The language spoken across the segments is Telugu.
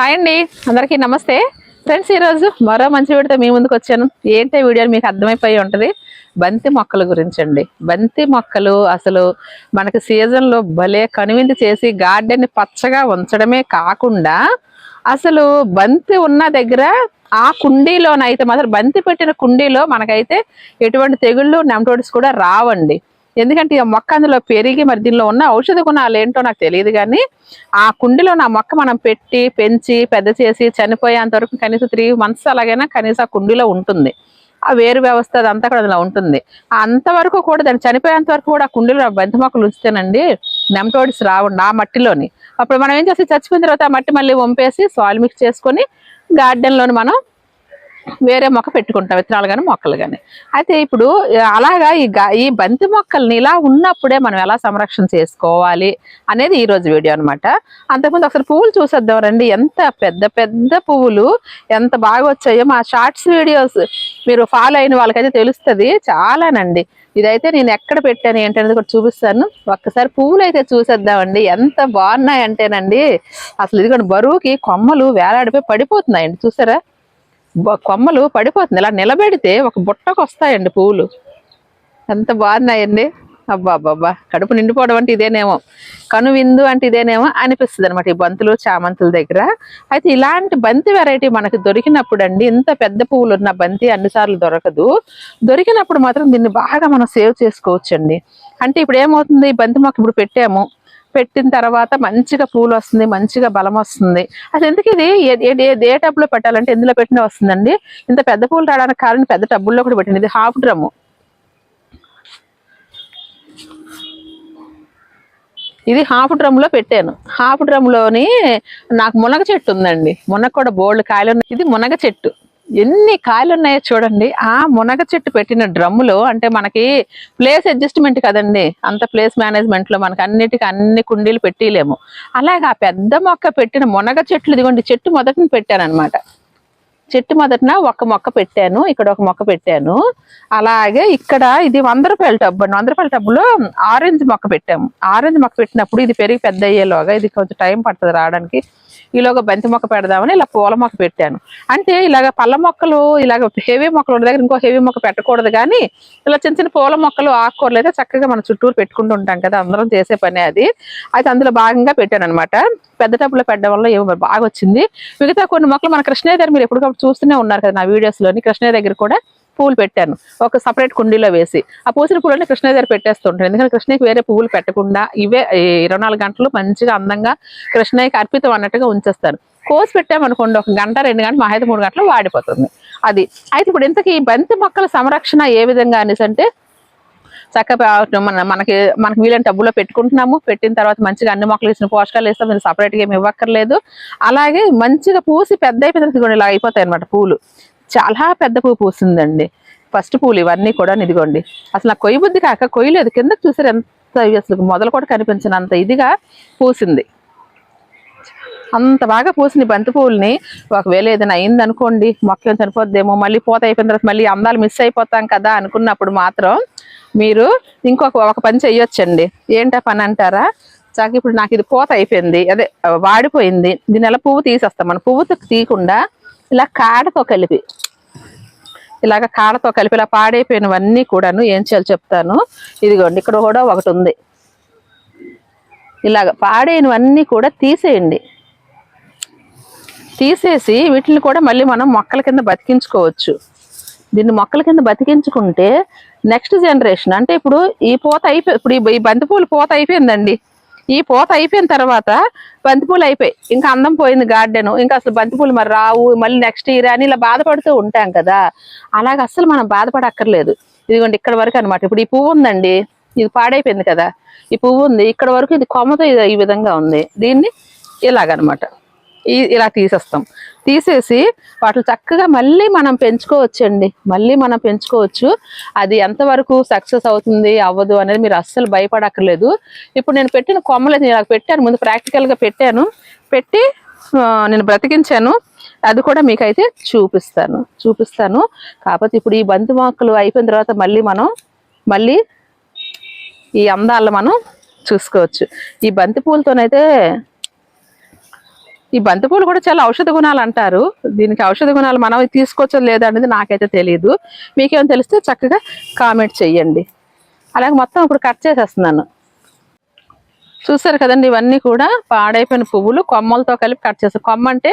హాయ్ అండి. అందరికీ నమస్తే. ఫ్రెండ్స్ ఈరోజు మరో మంచి వీడితో మీ ముందుకు వచ్చాను. ఏంటి వీడియో మీకు అర్థమైపోయి ఉంటుంది. బంతి మొక్కల గురించి అండి బంతి మొక్కలు అసలు మనకి సీజన్లో భలే కనువింది చేసి గార్డెన్ పచ్చగా ఉంచడమే కాకుండా అసలు బంతి ఉన్న దగ్గర ఆ కుండీలోనైతే మాత్రం బంతి పెట్టిన కుండీలో మనకైతే ఎటువంటి తెగుళ్ళు నెమటోడ్స్ కూడా రావండి. ఎందుకంటే ఈ మొక్క అందులో పెరిగి మరి దీనిలో ఉన్న ఔషధ గుణాలు ఏంటో నాకు తెలియదు కానీ ఆ కుండీలో నా మొక్క మనం పెట్టి పెంచి పెద్ద చేసి చనిపోయేంత వరకు కనీసం త్రీ మంత్స్ అలాగైనా కనీసం ఆ కుండీలో ఉంటుంది. ఆ వేరు వ్యవస్థ అదంతా కూడా అందులో ఉంటుంది. అంతవరకు కూడా దాన్ని చనిపోయేంత వరకు కూడా ఆ కుండీలో బంతి మొక్కలు ఉంచుతానండి నెమటోడిస్ రావండి ఆ మట్టిలోని. అప్పుడు మనం ఏం చేస్తే? చచ్చిపోయిన తర్వాత ఆ మట్టి మళ్ళీ వంపేసి సాయిల్ మిక్స్ చేసుకొని గార్డెన్లోని మనం వేరే మొక్క పెట్టుకుంటాం విత్తనాలు కానీ మొక్కలు కానీ అయితే ఇప్పుడు అలాగా ఈ ఈ బంతి మొక్కల్ని ఇలా ఉన్నప్పుడే మనం ఎలా సంరక్షణ చేసుకోవాలి అనేది ఈ రోజు వీడియో అనమాట అంతకుముందు ఒకసారి పువ్వులు చూసేద్దాం రండి. ఎంత పెద్ద పెద్ద పువ్వులు ఎంత బాగా వచ్చాయో. మా షార్ట్స్ వీడియోస్ మీరు ఫాలో అయిన వాళ్ళకైతే తెలుస్తుంది చాలానండి. ఇదైతే నేను ఎక్కడ పెట్టాను ఏంటనేది కూడా చూపిస్తాను. ఒక్కసారి పువ్వులు అయితే చూసేద్దామండి ఎంత బాగున్నాయి అంటేనండి అసలు ఇదిగోండి బరువుకి కొమ్మలు వేలాడిపోయి పడిపోతున్నాయండి. చూసారా? కొమ్మలు పడిపోతుంది ఇలా నిలబెడితే ఒక బుట్టకు వస్తాయండి పువ్వులు. ఎంత బాగున్నాయండి. అబ్బా కడుపు నిండిపోవడం అంటే ఇదేనేమో. కనువిందు అంటే ఇదేనేమో అనిపిస్తుంది అనమాట ఈ బంతులు చామంతుల దగ్గర. అయితే ఇలాంటి బంతి వెరైటీ మనకి దొరికినప్పుడు అండి ఇంత పెద్ద పువ్వులు ఉన్న బంతి అన్నిసార్లు దొరకదు. దొరికినప్పుడు మాత్రం దీన్ని బాగా మనం సేవ్ చేసుకోవచ్చండి. అంటే ఇప్పుడు ఏమవుతుంది? ఈ బంతి మాకు ఇప్పుడు పెట్టాము. పెట్టిన తర్వాత మంచిగా పూలు వస్తుంది మంచిగా బలం వస్తుంది. అసలు ఎందుకు ఇది? ఏ- ఏ- టబ్లో పెట్టాలంటే ఎందులో పెట్టినా వస్తుందండి. ఇంత పెద్ద పూలు రావడానికి కారణం పెద్ద టబ్బుల్లో కూడా పెట్టింది. ఇది హాఫ్ డ్రమ్ ఇది హాఫ్ డ్రమ్లో పెట్టాను. హాఫ్ డ్రమ్లోని నాకు మునగ చెట్టు ఉందండి. మునగ కూడా బోల్డ్ కాయలు ఇది మునగ చెట్టు. ఎన్ని కాయలు ఉన్నాయో చూడండి. ఆ మునగ చెట్టు పెట్టిన డ్రమ్ములో అంటే మనకి ప్లేస్ అడ్జస్ట్మెంట్ కదండి. అంత ప్లేస్ మేనేజ్మెంట్లో మనకి అన్నిటికీ అన్ని కుండీలు పెట్టిలేము. అలాగే ఆ పెద్ద మొక్క పెట్టిన మునగ చెట్లు ఇదిగోండి చెట్టు మొదటిని పెట్టాను చెట్టు మొదటన ఒక మొక్క పెట్టాను ఇక్కడ ఒక మొక్క పెట్టాను. అలాగే ఇక్కడ ఇది వంద రూపాయల టబ్బు అండి. వంద రూపాయల టబ్బులో ఆరెంజ్ మొక్క పెట్టాము. ఆరెంజ్ మొక్క పెట్టినప్పుడు ఇది పెరిగి పెద్ద అయ్యేలోగా ఇది కొంచెం టైం పడుతుంది రావడానికి. ఈలోగా బంతి మొక్క పెడదామని ఇలా పూల మొక్క పెట్టాను. అంటే ఇలాగ పళ్ళ మొక్కలు ఇలాగ హెవీ మొక్కలు ఉన్న దగ్గర ఇంకో హెవీ మొక్క పెట్టకూడదు కానీ ఇలా చిన్న చిన్న పూల మొక్కలు ఆకుకూరలు అయితే చక్కగా మన చుట్టూరు పెట్టుకుంటూ ఉంటాం కదా అందరం చేసే పని అది. అయితే అందులో భాగంగా పెట్టాను అనమాట పెద్ద టబ్బులో పెట్టడం వల్ల ఏమో బాగా వచ్చింది మిగతా కొన్ని మొక్కలు మన కృష్ణయ్య దగ్గర మీరు ఎప్పటికప్పుడు చూస్తూనే ఉన్నారు కదా నా వీడియోస్లోని. కృష్ణయ్య దగ్గర కూడా పువ్వులు పెట్టాను. ఒక సపరేట్ కుండీలో వేసి. ఆ పూసిన పూలని కృష్ణ దగ్గర పెట్టేస్తుంటాను ఎందుకంటే కృష్ణకి వేరే పువ్వులు పెట్టకుండా ఇవే ఇరవై నాలుగు గంటలు మంచిగా అందంగా కృష్ణయ్యకి అర్పితం అన్నట్టుగా ఉంచేస్తాను కోసి పెట్టామనుకోండి ఒక గంట రెండు గంటలు మా అయితే మూడు గంటలు వాడిపోతుంది. అది. అయితే ఇప్పుడు ఇంతకీ ఈ బంతి మొక్కల సంరక్షణ ఏ విధంగా అనేసి అంటే చక్కగా మన మనకి మనకి వీలైన టబ్బులో పెట్టుకుంటున్నాము. పెట్టిన తర్వాత మంచిగా అన్ని మొక్కలు ఇచ్చిన పోషకాలు వేస్తాం. మీరు సపరేట్గా ఏమి ఇవ్వక్కర్లేదు. అలాగే మంచిగా పూసి పెద్ద అయిపోయిన ఇలా అయిపోతాయి అనమాట పూలు. చాలా పెద్ద పువ్వు పూసిందండి. ఫస్ట్ పూలు ఇవన్నీ కూడా ఇదిగోండి. అసలు నాకు కొయ్య బుద్ధి కాక కొయ్యలేదు కిందకి చూసారు ఎంత అసలు మొదలు కూడా కనిపించినంత ఇదిగా పూసింది. అంత బాగా పూసిన బంతి పువ్వుల్ని. ఒకవేళ ఏదైనా అయిందనుకోండి మొక్క చనిపోద్దేమో మళ్ళీ పూత అయిపోయిన తర్వాత మళ్ళీ అందాలు మిస్ అయిపోతాం కదా అనుకున్నప్పుడు మాత్రం మీరు ఇంకొక ఒక పని చేయొచ్చండి ఏంటా పని అంటారా? చాక ఇప్పుడు నాకు ఇది పూత అయిపోయింది. అదే వాడిపోయింది. దీని ఎలా పువ్వు తీసేస్తాం. మనం పువ్వుతో తీయకుండా ఇలా కాడతో కలిపి ఇలాగ కాడతో కలిపి ఇలా పాడైపోయినవన్నీ కూడాను ఏం చేయాలో చెప్తాను. ఇదిగోండి ఇక్కడ కూడా ఒకటి ఉంది. ఇలాగ పాడైనవన్నీ కూడా తీసేయండి. తీసేసి వీటిని కూడా మళ్ళీ మనం మొక్కల కింద బతికించుకోవచ్చు. దీన్ని మొక్కల కింద బతికించుకుంటే నెక్స్ట్ జనరేషన్ అంటే ఇప్పుడు ఈ పూత అయిపోయి ఇప్పుడు ఈ- ఈ బంతిపూలు పూత అయిపోయిందండి. ఈ పూత అయిపోయిన తర్వాత బంతిపూలు అయిపోయి ఇంకా అందం పోయింది గార్డెన్ ఇంకా అసలు బంతిపూలు మరి రావు మళ్ళీ నెక్స్ట్ ఇయర్ అని ఇలా బాధపడుతూ ఉంటాం కదా. అలాగ అసలు మనం బాధపడక్కర్లేదు. ఇదిగోండి ఇక్కడ వరకు అనమాట ఇప్పుడు ఈ పువ్వు ఉందండి ఇది పాడైపోయింది కదా. ఈ పువ్వు ఉంది ఇక్కడ వరకు ఇది కొమ్మతో ఈ విధంగా ఉంది. దీన్ని ఇలాగనమాట. ఇలా తీసేస్తాం. తీసేసి వాటిని చక్కగా మళ్ళీ మనం పెంచుకోవచ్చండి. మళ్ళీ మనం పెంచుకోవచ్చు. అది ఎంతవరకు సక్సెస్ అవుతుంది అవ్వదు అనేది మీరు అస్సలు భయపడక్కర్లేదు. ఇప్పుడు నేను పెట్టిన కొమ్మలు నేను ఇలా పెట్టాను. ముందు ప్రాక్టికల్గా పెట్టాను. పెట్టి నేను బ్రతికించాను. అది కూడా మీకైతే చూపిస్తాను. చూపిస్తాను. కాకపోతే ఇప్పుడు ఈ బంతి మొక్కలు అయిపోయిన తర్వాత మళ్ళీ మనం మళ్ళీ ఈ అందాలను మనం చూసుకోవచ్చు. ఈ బంతి పూలతోనైతే ఈ బంతిపూలు కూడా చాలా ఔషధ గుణాలు అంటారు. దీనికి ఔషధ గుణాలు మనం తీసుకోవచ్చో లేదా అనేది నాకైతే తెలియదు మీకేం తెలిస్తే చక్కగా కామెంట్ చెయ్యండి. అలాగే మొత్తం ఇప్పుడు కట్ చేసేస్తున్నాను. చూసారు కదండి ఇవన్నీ కూడా పాడైపోయిన పువ్వులు కొమ్మలతో కలిపి కట్ చేస్తారు. కొమ్మ అంటే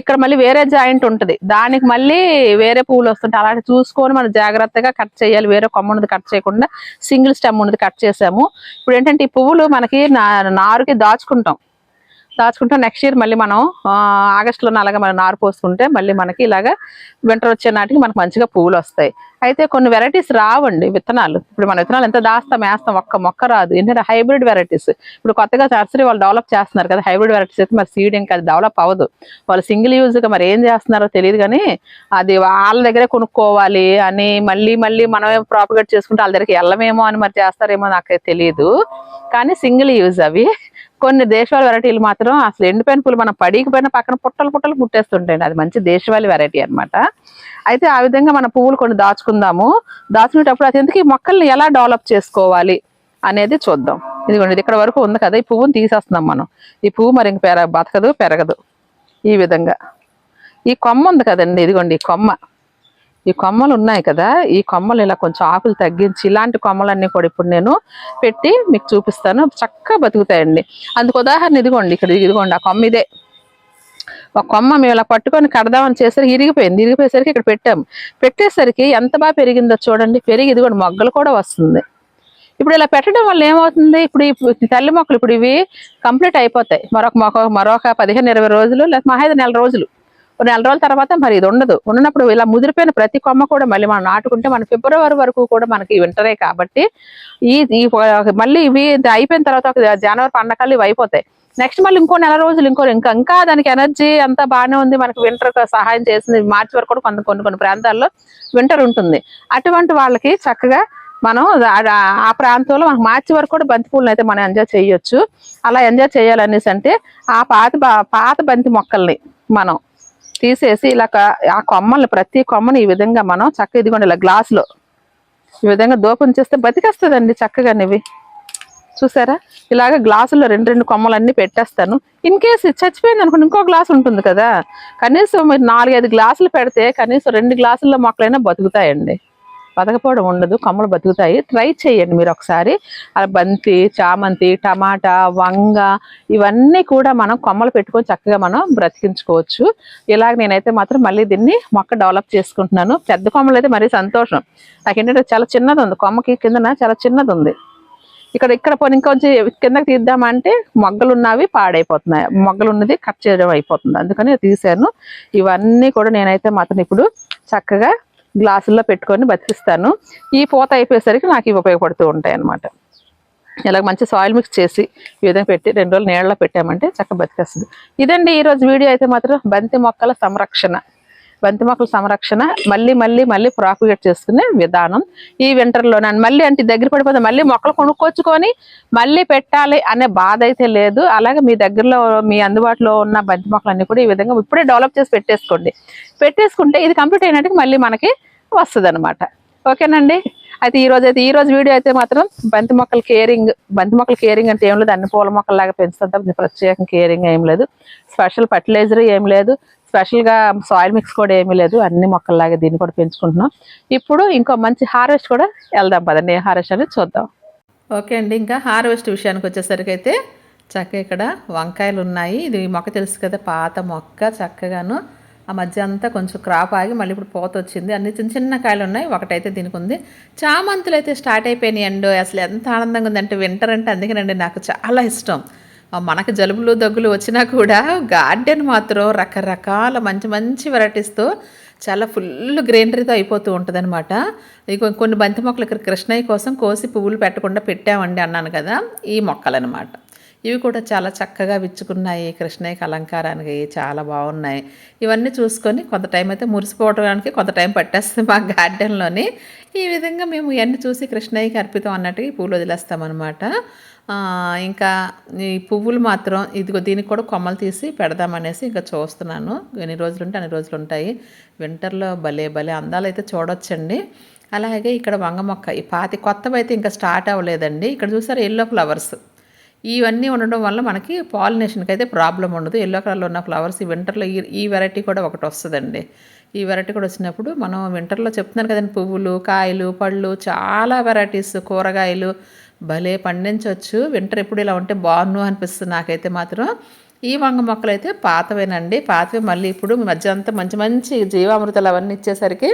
ఇక్కడ మళ్ళీ వేరే జాయింట్ ఉంటుంది. దానికి మళ్ళీ వేరే పువ్వులు వస్తుంటాయి. అలాంటి చూసుకొని మనం జాగ్రత్తగా కట్ చేయాలి. వేరే కొమ్మ ఉన్నది కట్ చేయకుండా సింగిల్ స్టెమ్ ఉన్నది కట్ చేసాము. ఇప్పుడు ఏంటంటే ఈ పువ్వులు మనకి నారుకి దాచుకుంటాం. దాచుకుంటాం. నెక్స్ట్ ఇయర్ మళ్ళీ మనం ఆ, ఆగస్టులో అలాగే మనం నారు పోసుకుంటే మళ్ళీ మనకి ఇలాగా వింటర్ వచ్చే నాటికి మనకు మంచిగా పువ్వులు వస్తాయి. అయితే కొన్ని వెరైటీస్ రావండి విత్తనాలు. ఇప్పుడు మన విత్తనాలు ఎంత దాస్తాం వేస్తాం ఒక్క మొక్క రాదు. ఏంటంటే హైబ్రిడ్ వెరైటీస్ ఇప్పుడు కొత్తగా నర్సరీ వాళ్ళు డెవలప్ చేస్తున్నారు కదా హైబ్రిడ్ వెరైటీస్ అయితే మరి సీడ్ ఇంకా అది డెవలప్ అవ్వదు. వాళ్ళు సింగిల్ యూజ్గా మరి ఏం చేస్తున్నారో తెలియదు కానీ అది వాళ్ళ దగ్గరే కొనుక్కోవాలి అని మళ్ళీ మళ్ళీ మనమే ప్రాపగేట్ చేసుకుంటే వాళ్ళ దగ్గరికి వెళ్ళమేమో అని మరి చేస్తారేమో నాకు తెలియదు కానీ సింగిల్ యూజ్ అవి. కొన్ని దేశవాళి వెరైటీలు మాత్రం అసలు ఎండిపోయిన పూలు మనం పడికిపోయిన పక్కన పుట్టలు పుట్టలు పుట్టేస్తుంటాయండి. అది మంచి దేశవాళి వెరైటీ అన్నమాట. అయితే ఆ విధంగా మన పువ్వులు కొన్ని దాచుకుందాము. దాచుకునేటప్పుడు అది ఎందుకు ఈ మొక్కల్ని ఎలా డెవలప్ చేసుకోవాలి అనేది చూద్దాం. ఇదిగోండి ఇది ఇక్కడ వరకు ఉంది కదా ఈ పువ్వుని తీసేస్తున్నాం మనం. ఈ పువ్వు మరి ఇంక పెర బతకదు పెరగదు. ఈ విధంగా. ఈ కొమ్మ ఉంది కదండి ఇదిగోండి ఈ కొమ్మ. ఈ కొమ్మలు ఉన్నాయి కదా ఈ కొమ్మలు ఇలా కొంచెం ఆకులు తగ్గించి ఇలాంటి కొమ్మలన్నీ కూడా ఇప్పుడు నేను పెట్టి మీకు చూపిస్తాను. చక్కగా బతుకుతాయండి. అందుకు ఉదాహరణ ఇదిగోండి ఇక్కడ ఇదిగోండి ఆ కొమ్మ ఇదే. ఒక కొమ్మ మేము ఇలా పట్టుకొని కడదామని చేసరికి ఇరిగిపోయింది. ఇరిగిపోయేసరికి ఇక్కడ పెట్టాము. పెట్టేసరికి ఎంత బాగా పెరిగిందో చూడండి. పెరిగి ఇదిగోండి మొగ్గలు కూడా వస్తుంది. ఇప్పుడు ఇలా పెట్టడం వల్ల ఏమవుతుంది? ఇప్పుడు తల్లి మొక్కలు ఇప్పుడు ఇవి కంప్లీట్ అయిపోతాయి. మరొక మొక్క మరొక పదిహేను ఇరవై రోజులు లేదా మా ఐదు నెల రోజులు. ఒక నెల రోజుల తర్వాత మరి ఇది ఉండదు. ఉన్నప్పుడు ఇలా ముదిరిపోయిన ప్రతి కొమ్మ కూడా మళ్ళీ మనం నాటుకుంటే మన ఫిబ్రవరి వరకు కూడా మనకి వింటరే కాబట్టి ఈ ఈ మళ్ళీ ఇవి అయిపోయిన తర్వాత ఒక జనవరి పండగలు ఇవి అయిపోతాయి. నెక్స్ట్ మళ్ళీ ఇంకో నెల రోజులు ఇంకో ఇంకా ఇంకా దానికి ఎనర్జీ అంతా బాగానే ఉంది. మనకి వింటర్ సహాయం చేసింది. మార్చి వరకు కూడా కొంత కొన్ని కొన్ని ప్రాంతాల్లో వింటర్ ఉంటుంది. అటువంటి వాళ్ళకి చక్కగా మనం ఆ- ప్రాంతంలో మనకు మార్చి వరకు కూడా బంతి పూలను అయితే మనం ఎంజాయ్ చేయొచ్చు. అలా ఎంజాయ్ చేయాలనేసి అంటే ఆ పాత పాత బంతి మొక్కల్ని మనం తీసేసి ఇలా ఆ కొమ్మల్ని ప్రతి కొమ్మని ఈ విధంగా మనం చక్కగా ఇదిగోండి ఇలా గ్లాసులో ఈ విధంగా దోపం చేస్తే బతికేస్తుందండి చక్కగా ఇవి చూసారా? ఇలాగ గ్లాసులో రెండు రెండు కొమ్మలు అన్నీ పెట్టేస్తాను. ఇన్ కేసు చచ్చిపోయింది అనుకోండి ఇంకో గ్లాస్ ఉంటుంది కదా. కనీసం మీరు నాలుగైదు గ్లాసులు పెడితే కనీసం రెండు గ్లాసుల్లో మొక్కలైనా బతుకుతాయండి. బతకపోవడం ఉండదు కొమ్మలు బతుకుతాయి. ట్రై చేయండి మీరు ఒకసారి. అలా బంతి చామంతి టమాటా వంగ ఇవన్నీ కూడా మనం కొమ్మలు పెట్టుకొని చక్కగా మనం బ్రతికించుకోవచ్చు. ఇలాగ నేనైతే మాత్రం మళ్ళీ దీన్ని మొక్క డెవలప్ చేసుకుంటున్నాను. పెద్ద కొమ్మలు అయితే మరీ సంతోషం. నాకు ఏంటంటే చాలా చిన్నది ఉంది. కొమ్మకి కిందన చాలా చిన్నది ఉంది. ఇక్కడ ఇక్కడ పోనీ ఇంకొంచెం కిందకి తీద్దామంటే మొగ్గలు ఉన్నవి పాడైపోతున్నాయి. మొగ్గలు ఉన్నది కట్ చేయడం అయిపోతుంది. అందుకని తీసాను ఇవన్నీ కూడా నేనైతే మాత్రం ఇప్పుడు చక్కగా గ్లాసుల్లో పెట్టుకొని బతికిస్తాను. ఈ పూత అయిపోయేసరికి నాకు ఇవి ఉపయోగపడుతూ ఉంటాయి అన్నమాట. ఇలా మంచి సాయిల్ మిక్స్ చేసి ఈ విధంగా పెట్టి రెండు రోజులు నీళ్ళలో పెట్టామంటే చక్కగా బతికేస్తుంది. ఇదండి ఈరోజు వీడియో అయితే మాత్రం బంతి మొక్కల సంరక్షణ. బంతి మొక్కల సంరక్షణ మళ్ళీ మళ్ళీ మళ్ళీ ప్రాపిగేట్ చేసుకునే విధానం ఈ వింటర్లో నన్ను మళ్ళీ అంటే దగ్గర పడిపోతే మళ్ళీ మొక్కలు కొనుక్కొచ్చుకొని మళ్ళీ పెట్టాలి అనే బాధ అయితే లేదు. అలాగే మీ దగ్గరలో మీ అందుబాటులో ఉన్న బంతి మొక్కలన్నీ కూడా ఈ విధంగా ఇప్పుడే డెవలప్ చేసి పెట్టేసుకోండి. పెట్టేసుకుంటే ఇది కంప్లీట్ అయినట్టుగా మళ్ళీ మనకి వస్తుంది అనమాట ఓకేనండి? అయితే ఈ రోజు అయితే ఈ రోజు వీడియో అయితే మాత్రం బంతి మొక్కల కేరింగ్ బంతి మొక్కల కేరింగ్ అంటే ఏం లేదు. అన్ని పూల మొక్కల్లాగా పెంచుతాం తప్ప ప్రత్యేక కేరింగ్ ఏం లేదు. స్పెషల్ ఫర్టిలైజర్ ఏం లేదు. స్పెషల్గా సాయిల్ మిక్స్ కూడా ఏమీ లేదు. అన్ని మొక్కల్లాగా దీన్ని కూడా పెంచుకుంటున్నాం. ఇప్పుడు ఇంకో మంచి హార్వెస్ట్ కూడా వెళ్దాం పదండి. ఏ హార్వెస్ట్ అనేది చూద్దాం. ఓకే అండి ఇంకా హార్వెస్ట్ విషయానికి వచ్చేసరికి అయితే చక్కగా ఇక్కడ వంకాయలు ఉన్నాయి. ఇది ఈ మొక్క తెలుసు కదా పాత మొక్క చక్కగాను. ఆ మధ్య అంతా కొంచెం క్రాప్ ఆగి మళ్ళీ ఇప్పుడు పోత వచ్చింది. అన్ని చిన్న చిన్న కాయలు ఉన్నాయి. ఒకటైతే దీనికి ఉంది. చామంతులు అయితే స్టార్ట్ అయిపోయినాయి అండి అసలు ఎంత ఆనందంగా ఉందంటే వింటర్ అంటే అందుకేనండి నాకు చాలా ఇష్టం. మనకు జలుబులు దగ్గులు వచ్చినా కూడా గార్డెన్ మాత్రం రకరకాల మంచి మంచి వెరైటీస్తో చాలా ఫుల్ గ్రీనరీతో అయిపోతూ ఉంటుందన్నమాట. కొన్ని బంతి మొక్కలు ఇక్కడ కృష్ణయ్య కోసం కోసి పువ్వులు పెట్టకుండా పెట్టామండి అన్నాను కదా ఈ మొక్కలన్నమాట. ఇవి కూడా చాలా చక్కగా విచ్చుకున్నాయి. కృష్ణయ్యకి అలంకారానికి చాలా బాగున్నాయి. ఇవన్నీ చూసుకొని కొంత టైం అయితే మురిసిపోవడానికి కొంత టైం పట్టేస్తుంది మా గార్డెన్లోని. ఈ విధంగా మేము ఇవన్నీ చూసి కృష్ణయ్యకి అర్పితం అన్నట్టుగా ఈ పూలు వదిలేస్తామన్నమాట. ఇంకా ఈ పువ్వులు మాత్రం ఇదిగో దీనికి కూడా కొమ్మలు తీసి పెడదామనేసి ఇంకా చూస్తున్నాను. ఎన్ని రోజులు ఉంటే అన్ని రోజులు ఉంటాయి వింటర్లో భలే భలే అందాలు అయితే చూడొచ్చండి. అలాగే ఇక్కడ వంగ మొక్క ఈ పాతి కొత్తవి అయితే ఇంకా స్టార్ట్ అవ్వలేదండి. ఇక్కడ చూసారు ఎల్లో ఫ్లవర్స్? ఇవన్నీ ఉండడం వల్ల మనకి పాలినేషన్కి అయితే ప్రాబ్లం ఉండదు. ఎల్లో కలర్లో ఉన్న ఫ్లవర్స్ ఈ వింటర్లో ఈ ఈ వెరైటీ కూడా ఒకటి వస్తుందండి. ఈ వెరైటీ కూడా వచ్చినప్పుడు మనం వింటర్లో చెప్తున్నాను కదండి పువ్వులు కాయలు పళ్ళు చాలా వెరైటీస్ కూరగాయలు భలే పండించవచ్చు వింటర్ ఎప్పుడు ఇలా ఉంటే బాగున్ను అనిపిస్తుంది నాకైతే మాత్రం. ఈ వంగ మొక్కలు అయితే పాతవేనండి. పాతవి మళ్ళీ ఇప్పుడు మధ్య అంతా మంచి మంచి జీవామృతాలు అవన్నీ ఇచ్చేసరికి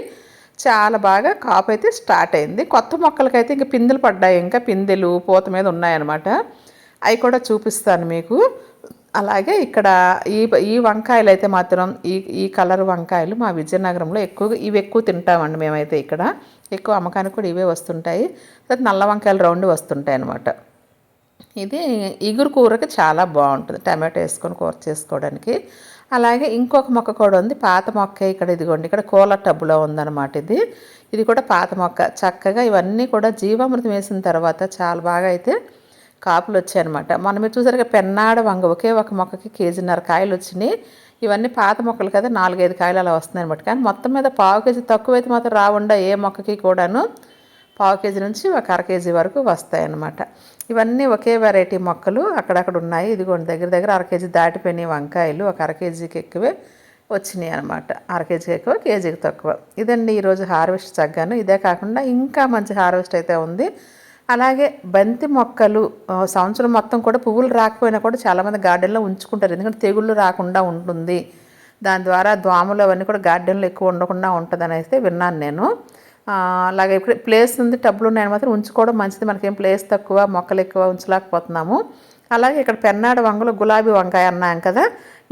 చాలా బాగా కాపు అయితే స్టార్ట్ అయింది. కొత్త మొక్కలకైతే ఇంకా పిందెలు పడ్డాయి. ఇంకా పిందెలు పూత మీద ఉన్నాయన్నమాట. అవి కూడా చూపిస్తాను మీకు. అలాగే ఇక్కడ ఈ ఈ వంకాయలు అయితే మాత్రం ఈ ఈ కలర్ వంకాయలు మా విజయనగరంలో ఎక్కువగా ఇవి ఎక్కువ తింటామండి మేమైతే ఇక్కడ. ఎక్కువ అమ్మకానికి కూడా ఇవే వస్తుంటాయి. తర్వాత నల్ల వంకాయలు రౌండ్ వస్తుంటాయి అన్నమాట. ఇది ఇగురు కూరకి చాలా బాగుంటుంది. టమాటో వేసుకొని కూర చేసుకోవడానికి. అలాగే ఇంకొక మొక్క కూడా ఉంది. పాత మొక్క ఇక్కడ ఇదిగోండి. ఇక్కడ కూల టబ్బులో ఉందన్నమాట ఇది. ఇది కూడా పాత మొక్క. చక్కగా ఇవన్నీ కూడా జీవామృతం వేసిన తర్వాత చాలా బాగా అయితే కాపులు వచ్చాయన్నమాట మనం మీరు చూసారుగా పెన్నాడ వంగ ఒకే ఒక మొక్కకి కేజీన్నర కాయలు వచ్చినాయి ఇవన్నీ పాత మొక్కలు కదా నాలుగైదు కాయలు అలా వస్తున్నాయి అనమాట కానీ మొత్తం మీద పావు కేజీ తక్కువైతే మాత్రం రాకుండా ఏ మొక్కకి కూడాను పావు కేజీ నుంచి ఒక అర కేజీ వరకు వస్తాయన్నమాట. ఇవన్నీ ఒకే వెరైటీ మొక్కలు అక్కడక్కడ ఉన్నాయి. ఇదిగోండి దగ్గర దగ్గర అర కేజీ దాటిపోయినాయి వంకాయలు ఒక అర కేజీకి ఎక్కువే వచ్చినాయి అనమాట అర కేజీకి ఎక్కువ కేజీకి తక్కువ. ఇదండి ఈరోజు హార్వెస్ట్ తగ్గాను ఇదే కాకుండా ఇంకా మంచి హార్వెస్ట్ అయితే ఉంది. అలాగే బంతి మొక్కలు సంవత్సరం మొత్తం కూడా పువ్వులు రాకపోయినా కూడా చాలామంది గార్డెన్లో ఉంచుకుంటారు. ఎందుకంటే తెగుళ్ళు రాకుండా ఉంటుంది. దాని ద్వారా దోమలు అవన్నీ కూడా గార్డెన్లో ఎక్కువ ఉండకుండా ఉంటుందని అయితే విన్నాను నేను. అలాగే ఇప్పుడు ప్లేస్ ఉంది టబ్బులు ఉన్నాయని మాత్రం ఉంచుకోవడం మంచిది. మనకేం ప్లేస్ తక్కువ మొక్కలు ఎక్కువ ఉంచలేకపోతున్నాము. అలాగే ఇక్కడ పెన్నాడ వంగలో గులాబీ వంకాయ అన్నాం కదా.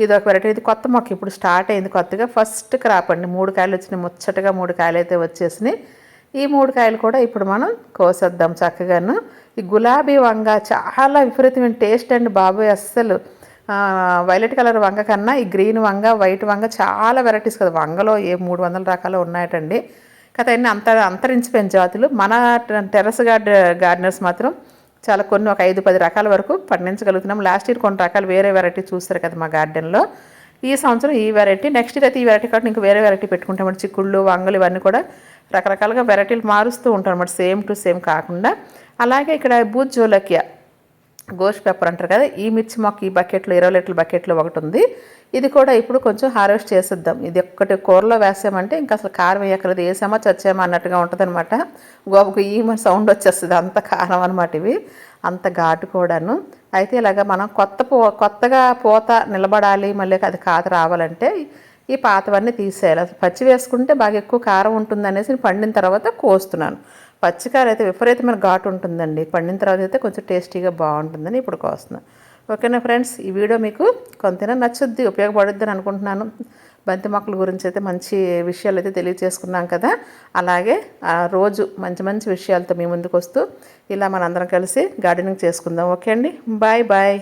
ఇది ఒక వెరైటీ. ఇది కొత్త మొక్క. ఇప్పుడు స్టార్ట్ అయింది కొత్తగా. ఫస్ట్ క్రాప్ అండి. మూడు కాయలు వచ్చినాయి. ముచ్చటగా మూడు కాయలు అయితే వచ్చేసినాయి. ఈ మూడు కాయలు కూడా ఇప్పుడు మనం కోసేద్దాం చక్కగాను. ఈ గులాబీ వంగ చాలా విపరీతమైన టేస్ట్ అండి బాబోయ్ అస్సలు. వైలెట్ కలర్ వంగ కన్నా ఈ గ్రీన్ వంగ వైట్ వంగ చాలా వెరైటీస్ కదా. వంగలో ఏ మూడు వందల రకాలు ఉన్నాయటండి. కదా అన్నీ అంత అంతరించిపోయిన జాతులు. మన టెర్రస్ గార్డ్ గార్డెనర్స్ మాత్రం చాలా కొన్ని ఒక ఐదు పది రకాల వరకు పండించగలుగుతున్నాం. లాస్ట్ ఇయర్ కొన్ని రకాలు వేరే వెరైటీ చూస్తారు కదా మా గార్డెన్లో. ఈ సంవత్సరం ఈ వెరైటీ. నెక్స్ట్ ఇయర్ అయితే ఈ వెరైటీ కాబట్టి ఇంకా వేరే వెరైటీ పెట్టుకుంటాం చిక్కుళ్ళు వంగలు ఇవన్నీ కూడా రకరకాలుగా వెరైటీలు మారుస్తూ ఉంటాం అనమాట సేమ్ టు సేమ్ కాకుండా. అలాగే ఇక్కడ బూత్ జోలకియా గోష్ పెప్పర్ అంటారు కదా ఈ మిర్చి మొక్క ఈ బకెట్లో ఇరవై లీటర్ల బకెట్లో ఒకటి ఉంది. ఇది కూడా ఇప్పుడు కొంచెం హార్వెస్ట్ చేసేద్దాం. ఇది ఒక్కటి కూరలో వేసామంటే ఇంకా అసలు కారం వేయక్కర్లేదు. వేసామా చచ్చామా అన్నట్టుగా ఉంటుంది అనమాట గోబకు ఈ సౌండ్ వచ్చేస్తుంది. అంత కారం అనమాట ఇవి. అంత ఘాటు కూడాను. అయితే ఇలాగ మనం కొత్త పో కొత్తగా పూత నిలబడాలి మళ్ళీ అది కాత రావాలంటే ఈ పాతవన్నీ తీసేయాలి. పచ్చి వేసుకుంటే బాగా ఎక్కువ కారం ఉంటుంది అనేసి నేను పండిన తర్వాత కోస్తున్నాను. పచ్చికాయలు అయితే విపరీతమైన ఘాటు ఉంటుందండి. పండిన తర్వాత అయితే కొంచెం టేస్టీగా బాగుంటుందని ఇప్పుడు కోస్తున్నాను ఓకేనా ఫ్రెండ్స్? ఈ వీడియో మీకు కొంతైనా నచ్చుద్ది ఉపయోగపడుద్ది అని అనుకుంటున్నాను. బంతి మొక్కల గురించి అయితే మంచి విషయాలు అయితే తెలియజేసుకున్నాం కదా. అలాగే రోజు మంచి మంచి విషయాలతో మీ ముందుకు వస్తూ ఇలా మనందరం కలిసి గార్డెనింగ్ చేసుకుందాం. ఓకే అండి? Bye bye.